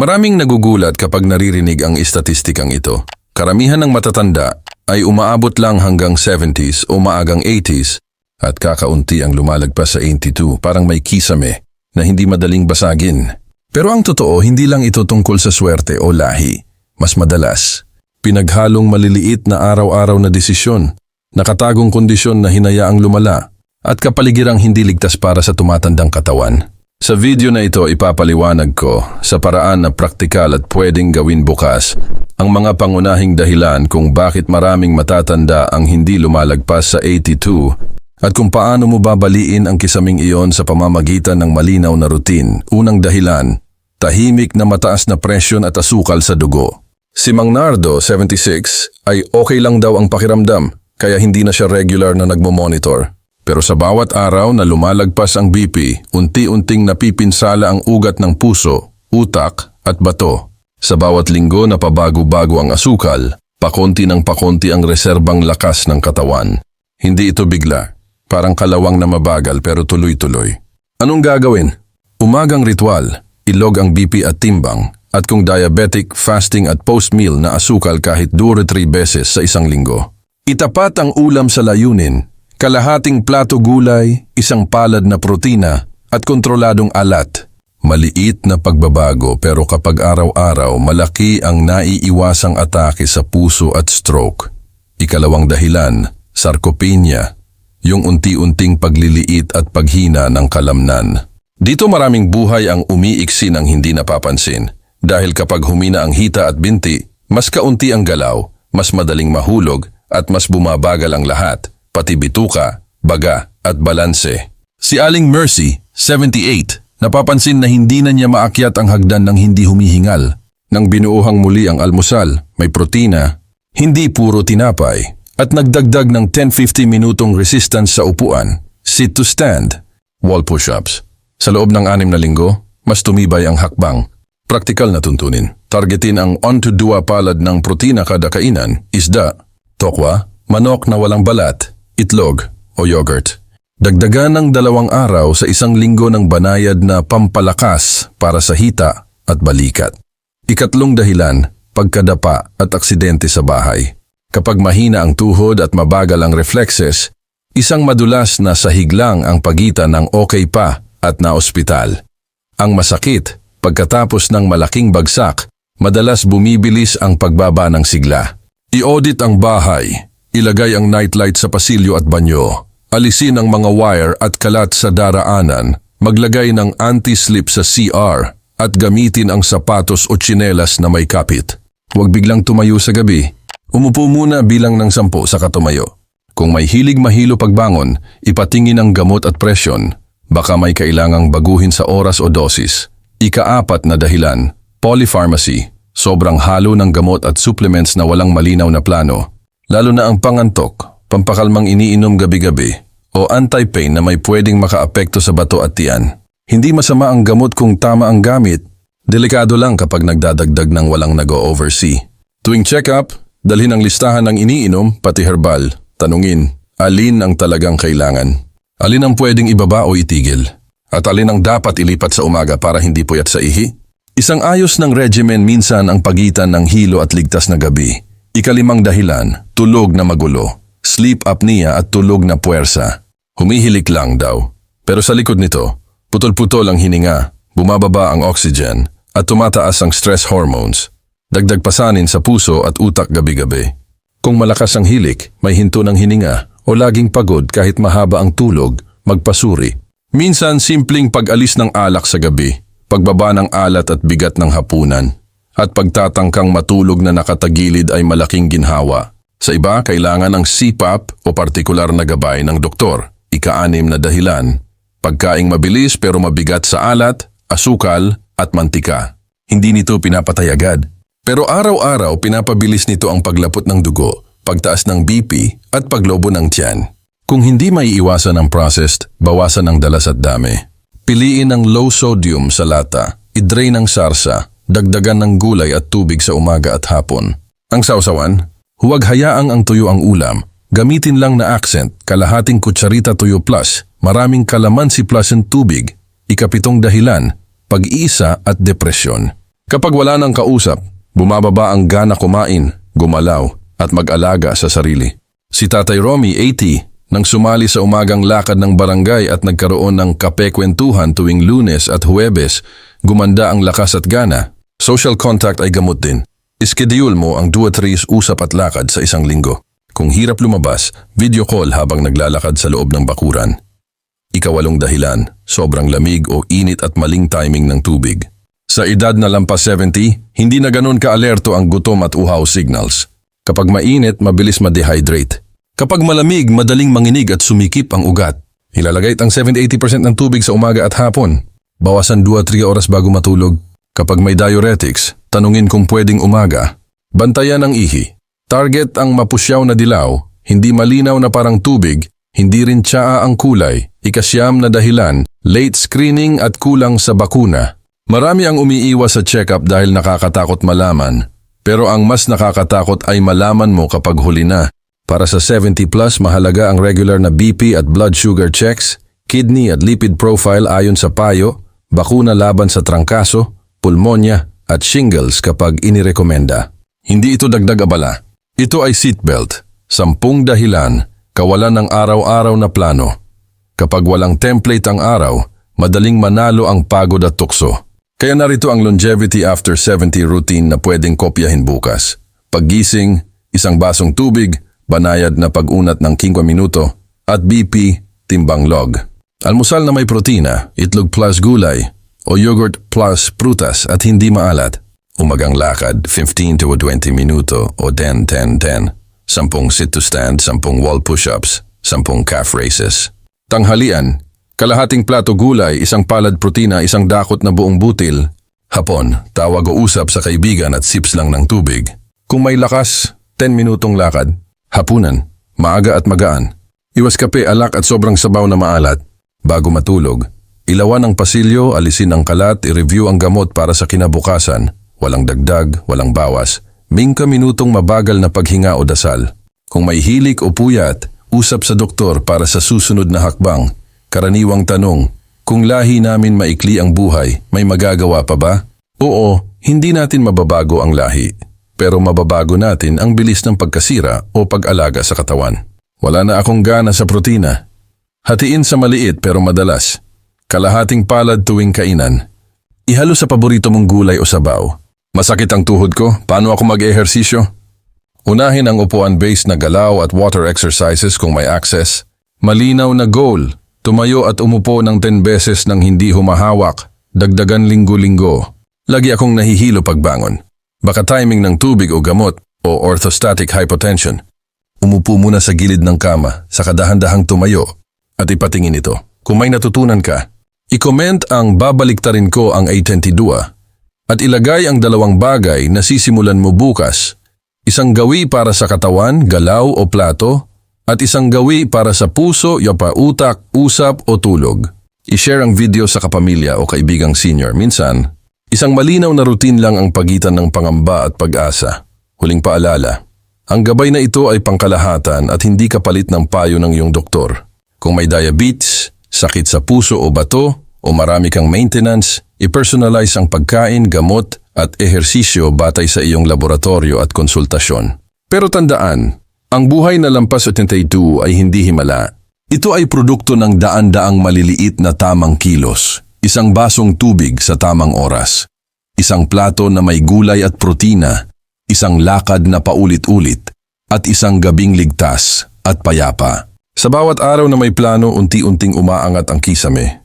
Maraming nagugulat kapag naririnig ang istatistikang ito. Karamihan ng matatanda ay umaabot lang hanggang 70s o maagang 80s at kakaunti ang lumalagpas sa 82 parang may kisame na hindi madaling basagin. Pero ang totoo, hindi lang ito tungkol sa swerte o lahi. Mas madalas, pinaghalong maliliit na araw-araw na desisyon, nakatagong kondisyon na hinayaang lumala, at kapaligirang hindi ligtas para sa tumatandang katawan. Sa video na ito ipapaliwanag ko sa paraan na praktikal at pwedeng gawin bukas ang mga pangunahing dahilan kung bakit maraming matatanda ang hindi lumalagpas sa 82 at kung paano mo babaliin ang kisaming iyon sa pamamagitan ng malinaw na routine. Unang dahilan, tahimik na mataas na presyon at asukal sa dugo. Si Mang Nardo, 76, ay okay lang daw ang pakiramdam kaya hindi na siya regular na nagmo-monitor. Pero sa bawat araw na lumalagpas ang BP, unti-unting napipinsala ang ugat ng puso, utak at bato. Sa bawat linggo na pabago-bago ang asukal, pakonti ng pakonti ang reserbang lakas ng katawan. Hindi ito bigla, parang kalawang na mabagal pero tuloy-tuloy. Anong gagawin? Umagang ritual, ilog ang BP at timbang, at kung diabetic, fasting at post-meal na asukal kahit 2 o 3 beses sa isang linggo. Itapat ang ulam sa layunin, kalahating plato gulay, isang palad na protina, at kontroladong alat. Maliit na pagbabago pero kapag araw-araw malaki ang naiiwasang atake sa puso at stroke. Ikalawang dahilan, sarcopenia, yung unti-unting pagliliit at paghina ng kalamnan. Dito maraming buhay ang umiiksi ng hindi napapansin dahil kapag humina ang hita at binti, mas kaunti ang galaw, mas madaling mahulog at mas bumabagal ang lahat, pati bituka, baga at balanse. Si Aling Mercy, 78, napapansin na hindi na niya maakyat ang hagdan ng hindi humihingal. Nang binuuhang muli ang almusal, may protina, hindi puro tinapay, at nagdagdag ng 10-15 minutong resistance sa upuan, sit to stand, wall push-ups. Sa loob ng anim na linggo, mas tumibay ang hakbang. Praktikal na tuntunin. Targetin ang on to dua palad ng protina kada kainan, isda, tokwa, manok na walang balat, itlog o yogurt. Dagdagan ng dalawang araw sa isang linggo ng banayad na pampalakas para sa hita at balikat. Ikatlong dahilan, pagkadapa at aksidente sa bahay. Kapag mahina ang tuhod at mabagal ang reflexes, isang madulas na sahig lang ang pagitan ng okay pa at na ospital. Ang masakit, pagkatapos ng malaking bagsak, madalas bumibilis ang pagbaba ng sigla. I-audit ang bahay, ilagay ang nightlight sa pasilyo at banyo, alisin ang mga wire at kalat sa daraanan, maglagay ng anti-slip sa CR, at gamitin ang sapatos o tsinelas na may kapit. Huwag biglang tumayo sa gabi. Umupo muna bilang ng sampo sa katumayo. Kung may hilig mahilo pagbangon, ipatingin ang gamot at presyon. Baka may kailangang baguhin sa oras o dosis. Ikaapat na dahilan, polypharmacy, sobrang halo ng gamot at supplements na walang malinaw na plano. Lalo na ang pangantok, pampakalmang iniinom gabi-gabi, o anti-pain na may pwedeng makaapekto sa bato at tiyan. Hindi masama ang gamot kung tama ang gamit. Delikado lang kapag nagdadagdag ng walang nag-o-oversee. Tuwing check-up, dalhin ang listahan ng iniinom, pati herbal. Tanungin, alin ang talagang kailangan? Alin ang pwedeng ibaba o itigil? At alin ang dapat ilipat sa umaga para hindi puyat sa ihi? Isang ayos ng regimen minsan ang pagitan ng hilo at ligtas na gabi. Ikalimang dahilan, tulog na magulo. Sleep apnea at tulog na puwersa. Humihilik lang daw. Pero sa likod nito, putol-putol ang hininga, bumababa ang oxygen, at tumataas ang stress hormones. Dagdag pasanin sa puso at utak gabi-gabi. Kung malakas ang hilik, may hinto ng hininga, o laging pagod kahit mahaba ang tulog, magpasuri. Minsan simpleng pag-alis ng alak sa gabi, pagbaba ng alat at bigat ng hapunan, at pagtatangkang matulog na nakatagilid ay malaking ginhawa. Sa iba, kailangan ng CPAP o partikular na gabay ng doktor. Ika-anim na dahilan, pagkaing mabilis pero mabigat sa alat, asukal at mantika. Hindi nito pinapatay agad. Pero araw-araw pinapabilis nito ang paglapot ng dugo, pagtaas ng BP at paglobo ng tiyan. Kung hindi may iwasan ang processed, bawasan ang dalas at dami. Piliin ang low sodium sa lata, i-drain ang sarsa, dagdagan ng gulay at tubig sa umaga at hapon. Ang sausawan, huwag hayaang ang tuyo ang ulam. Gamitin lang na accent, kalahating kutsarita tuyo plus, maraming kalamansi plus ang tubig. Ikapitong dahilan, pag-iisa at depresyon. Kapag wala nang kausap, bumababa ang gana kumain, gumalaw, at mag-alaga sa sarili. Si Tatay Romy, 80, nang sumali sa umagang lakad ng barangay at nagkaroon ng kape-kwentuhan tuwing lunes at huwebes, gumanda ang lakas at gana. Social contact ay gamot din. Ischedule mo ang 2-3 usap at lakad sa isang linggo. Kung hirap lumabas, video call habang naglalakad sa loob ng bakuran. Ikawalong dahilan, sobrang lamig o init at maling timing ng tubig. Sa edad na lampas 70, hindi na ganun ka-alerto ang gutom at uhaw signals. Kapag mainit, mabilis ma-dehydrate. Kapag malamig, madaling manginig at sumikip ang ugat. Ilalagay ang 70-80% ng tubig sa umaga at hapon. Bawasan 2-3 oras bago matulog. Kapag may diuretics, tanungin kung pwedeng umaga. Bantayan ang ihi. Target ang mapusyaw na dilaw, hindi malinaw na parang tubig, hindi rin tsaa ang kulay, ikasyam na dahilan, late screening at kulang sa bakuna. Marami ang umiiwas sa check-up dahil nakakatakot malaman. Pero ang mas nakakatakot ay malaman mo kapag huli na. Para sa 70 plus, mahalaga ang regular na BP at blood sugar checks, kidney at lipid profile ayon sa payo, bakuna laban sa trangkaso, pulmonya at shingles kapag inirekomenda. Hindi ito dagdag abala. Ito ay seatbelt, sampung dahilan, kawalan ng araw-araw na plano. Kapag walang template ang araw, madaling manalo ang pagod at tukso. Kaya narito ang longevity after 70 routine na pwedeng kopyahin bukas. Paggising, isang basong tubig, banayad na pag-unat ng 5 minuto, at BP, timbang log. Almusal na may protina, itlog plus gulay, o yogurt plus prutas at hindi maalat. Umagang lakad, 15 to 20 minuto o 10-10-10. Sampung sit to stand, sampung wall push-ups, sampung calf races. Tanghalian, kalahating plato gulay, isang palad protina, isang dakot na buong butil. Hapon, tawag o usap sa kaibigan at sips lang ng tubig. Kung may lakas, 10 minutong lakad. Hapunan, maaga at magaan. Iwas kape, alak at sobrang sabaw na maalat. Bago matulog, ilawan ang pasilyo, alisin ang kalat, i-review ang gamot para sa kinabukasan. Walang dagdag, walang bawas. Mingka minutong mabagal na paghinga o dasal. Kung may hilik o puyat, usap sa doktor para sa susunod na hakbang. Karaniwang tanong, kung lahi namin maikli ang buhay, may magagawa pa ba? Oo, hindi natin mababago ang lahi. Pero mababago natin ang bilis ng pagkasira o pag-alaga sa katawan. Wala na akong gana sa protina. Hatiin sa maliit pero madalas. Kalahating palad tuwing kainan. Ihalo sa paborito mong gulay o sabaw. Masakit ang tuhod ko, paano ako mag-ehersisyo? Unahin ang upuan-based na galaw at water exercises kung may access. Malinaw na goal, tumayo at umupo ng 10 beses nang hindi humahawak, dagdagan linggo-linggo. Lagi akong nahihilo pagbangon. Baka timing ng tubig o gamot o orthostatic hypotension. Umupo muna sa gilid ng kama, sa kadahan-dahang tumayo, at ipatingin ito. Kung may natutunan ka, i-comment ang babaliktarin ko ang A22 at ilagay ang dalawang bagay na sisimulan mo bukas. Isang gawi para sa katawan, galaw o plato, at isang gawi para sa puso, yapa utak, usap o tulog. I-share ang video sa kapamilya o kaibigang senior. Minsan, isang malinaw na routine lang ang pagitan ng pangamba at pag-asa. Huling paalala, ang gabay na ito ay pangkalahatan at hindi kapalit ng payo ng iyong doktor. Kung may diabetes, sakit sa puso o bato, o marami kang maintenance, i-personalize ang pagkain, gamot at ehersisyo batay sa iyong laboratorio at konsultasyon. Pero tandaan, ang buhay na lampas 82 ay hindi himala. Ito ay produkto ng daan-daang maliliit na tamang kilos, isang basong tubig sa tamang oras, isang plato na may gulay at protina, isang lakad na paulit-ulit, at isang gabing ligtas at payapa. Sa bawat araw na may plano, unti-unting umaangat ang kisame.